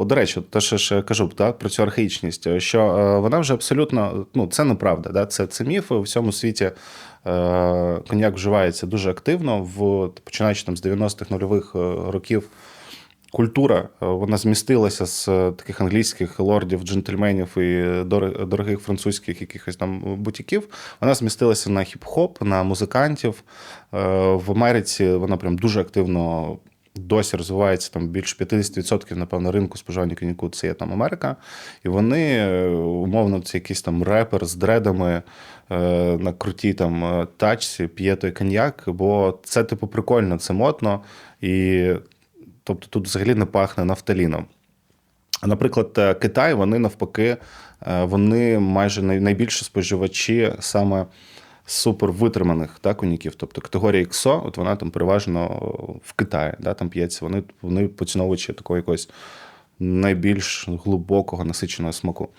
От, До речі, те, що я кажу так, про цю архаїчність, що е, вона вже абсолютно ну, це неправда. Да? Це, це міф. У всьому світі е, коньяк вживається дуже активно, в, починаючи там, з 90-х нульових е, років. Культура е, вона змістилася з е, таких англійських лордів, джентльменів і дорогих французьких якихось там бутіків. Вона змістилася на хіп-хоп, на музикантів. Е, В Америці вона прям дуже активно досі розвивається там більше 50% напевно ринку споживання коньяку це є там Америка. І вони е, умовно це якийсь там репер з дредами е, на крутій там е, тачці п'є той коньяк, бо це типу прикольно, це модно і. Тобто тут взагалі не пахне нафталіном. Наприклад, е, Китай, вони навпаки, вони майже най- найбільші споживачі саме супер витриманих да, коньяків. Тобто категорія XO, от вона там переважно в Китаї, да, там п'ється. Вони, вони поціновувачі такого якогось найбільш глибокого насиченого смаку.